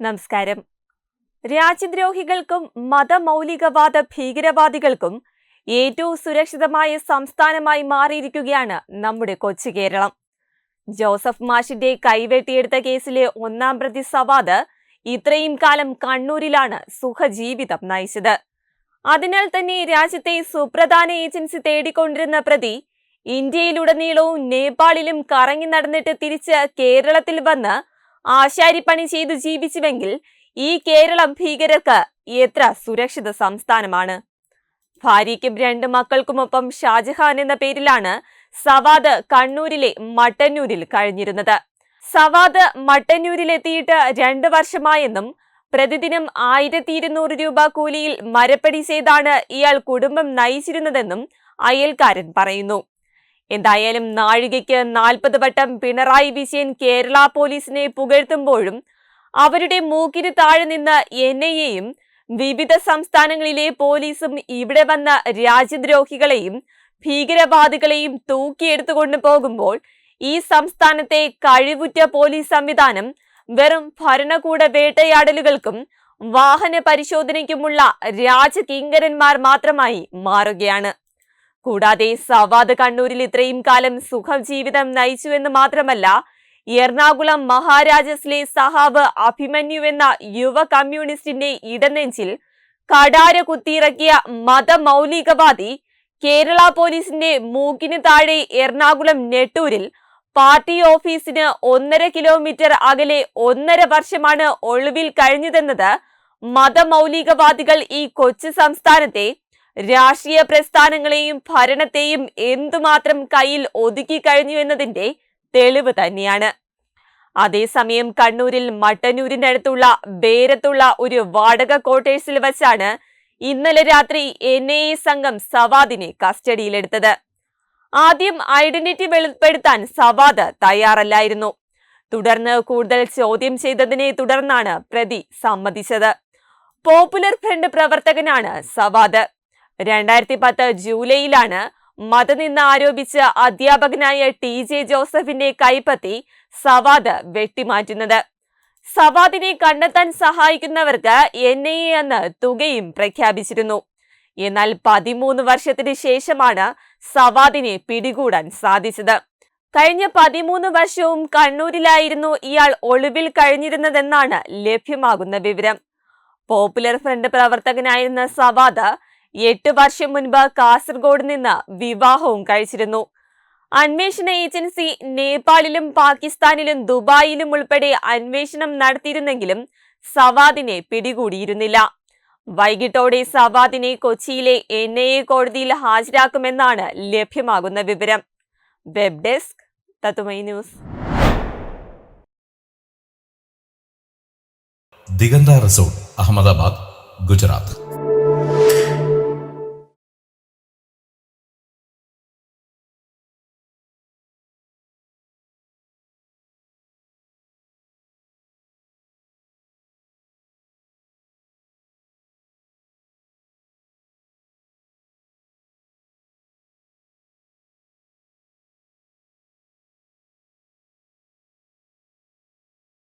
നമസ്കാരം. രാജ്യദ്രോഹികൾക്കും മതമൗലികവാദ ഭീകരവാദികൾക്കും ഏറ്റവും സുരക്ഷിതമായ സംസ്ഥാനമായി മാറിയിരിക്കുകയാണ് നമ്മുടെ കൊച്ചു കേരളം. ജോസഫ് മാഷിന്റെ കൈവെട്ടിയെടുത്ത കേസിലെ ഒന്നാം പ്രതി സവാദ് ഇത്രയും കാലം കണ്ണൂരിലാണ് സുഖജീവിതം നയിച്ചത്. അതിനാൽ തന്നെ രാജ്യത്തെ സുപ്രധാന ഏജൻസി തേടിക്കൊണ്ടിരുന്ന പ്രതി ഇന്ത്യയിലുടനീളവും നേപ്പാളിലും കറങ്ങി നടന്നിട്ട് തിരിച്ച് കേരളത്തിൽ വന്ന് ആശാരിപ്പണി ചെയ്ത് ജീവിച്ചുവെങ്കിൽ ഈ കേരളം ഭീകരർക്ക് എത്ര സുരക്ഷിത സംസ്ഥാനമാണ്. ഭാര്യയ്ക്കും രണ്ട് മക്കൾക്കുമൊപ്പം ഷാജഹാൻ എന്ന പേരിലാണ് സവാദ് കണ്ണൂരിലെ മട്ടന്നൂരിൽ കഴിഞ്ഞിരുന്നത്. സവാദ് മട്ടന്നൂരിലെത്തിയിട്ട് രണ്ട് വർഷമായെന്നും പ്രതിദിനം ആയിരത്തി ഇരുന്നൂറ് രൂപ കൂലിയിൽ മരപ്പടി ചെയ്താണ് ഇയാൾ കുടുംബം നയിച്ചിരുന്നതെന്നും അയൽക്കാരൻ പറയുന്നു. എന്തായാലും നാഴികയ്ക്ക് നാൽപ്പത് വട്ടം പിണറായി വിജയൻ കേരള പോലീസിനെ പുകഴ്ത്തുമ്പോഴും അവരുടെ മൂക്കിന് താഴെ നിന്ന് എൻ ഐ എയും വിവിധ സംസ്ഥാനങ്ങളിലെ പോലീസും ഇവിടെ വന്ന രാജ്യദ്രോഹികളെയും ഭീകരവാദികളെയും തൂക്കിയെടുത്തുകൊണ്ടു പോകുമ്പോൾ ഈ സംസ്ഥാനത്തെ കഴിവുറ്റ പോലീസ് സംവിധാനം വെറും ഭരണകൂട വേട്ടയാടലുകൾക്കും വാഹന പരിശോധനയ്ക്കുമുള്ള രാജകിങ്കരന്മാർ മാത്രമായി മാറുകയാണ്. കൂടാതെ സവാദ് കണ്ണൂരിൽ ഇത്രയും കാലം സുഖജീവിതം നയിച്ചു എന്ന് മാത്രമല്ല എറണാകുളം മഹാരാജസിലെ സഹാബ് അഭിമന്യു എന്ന യുവ കമ്മ്യൂണിസ്റ്റിന്റെ ഇടനെഞ്ചിൽ കടാര കുത്തിയിറക്കിയ മതമൗലികവാദി കേരള പോലീസിന്റെ മൂക്കിന് താഴെ എറണാകുളം നെട്ടൂരിൽ പാർട്ടി ഓഫീസിന് ഒന്നര കിലോമീറ്റർ അകലെ ഒന്നര വർഷമാണ് ഒളിവിൽ കഴിഞ്ഞതെന്നത് മതമൗലികവാദികൾ ഈ കൊച്ചു സംസ്ഥാനത്തെ രാഷ്ട്രീയ പ്രസ്ഥാനങ്ങളെയും ഭരണത്തെയും എന്തുമാത്രം കയ്യിൽ ഒതുക്കി കഴിഞ്ഞു എന്നതിന്റെ തെളിവ് തന്നെയാണ്. അതേസമയം കണ്ണൂരിൽ മട്ടന്നൂരിന്റെ അടുത്തുള്ള ബേരത്തുള്ള ഒരു വാടക ക്വാർട്ടേഴ്സിൽ വച്ചാണ് ഇന്നലെ രാത്രി എൻ ഐ എ സംഘം സവാദിനെ കസ്റ്റഡിയിലെടുത്തത്. ആദ്യം ഐഡന്റിറ്റി വെളിപ്പെടുത്താൻ സവാദ് തയ്യാറല്ലായിരുന്നു. തുടർന്ന് കൂടുതൽ ചോദ്യം ചെയ്തതിനെ തുടർന്നാണ് പ്രതി സമ്മതിച്ചത്. പോപ്പുലർ ഫ്രണ്ട് പ്രവർത്തകനാണ് സവാദ്. രണ്ടായിരത്തി പത്ത് ജൂലൈയിലാണ് മതനിന്ന് ആരോപിച്ച് അധ്യാപകനായ ടി ജെ ജോസഫിന്റെ കൈപ്പത്തി സവാദ് വെട്ടിമാറ്റുന്നത്. സവാദിനെ കണ്ടെത്താൻ സഹായിക്കുന്നവർക്ക് എൻ ഐ എ എന്ന തുകയും പ്രഖ്യാപിച്ചിരുന്നു. എന്നാൽ പതിമൂന്ന് വർഷത്തിന് ശേഷമാണ് സവാദിനെ പിടികൂടാൻ സാധിച്ചത്. കഴിഞ്ഞ പതിമൂന്ന് വർഷവും കണ്ണൂരിലായിരുന്നു ഇയാൾ ഒളിവിൽ കഴിഞ്ഞിരുന്നതെന്നാണ് ലഭ്യമാകുന്ന വിവരം. പോപ്പുലർ ഫ്രണ്ട് പ്രവർത്തകനായിരുന്ന സവാദ് എട്ട് വർഷം മുൻപ് കാസർഗോഡ് നിന്ന് വിവാഹവും കഴിച്ചിരുന്നു. അന്വേഷണ ഏജൻസി നേപ്പാളിലും പാകിസ്ഥാനിലും ദുബായിലും ഉൾപ്പെടെ അന്വേഷണം നടത്തിയിരുന്നെങ്കിലും സവാദിനെ പിടികൂടിയിരുന്നില്ല. വൈകിട്ടോടെ സവാദിനെ കൊച്ചിയിലെ എൻ ഐ എ കോടതിയിൽ ഹാജരാക്കുമെന്നാണ് ലഭ്യമാകുന്ന വിവരം. വെബ് ഡെസ്ക് തത്തുമൈ ന്യൂസ്. ദിഗന്ത റിസോർട്ട് അഹമ്മദാബാദ് ഗുജറാത്ത്.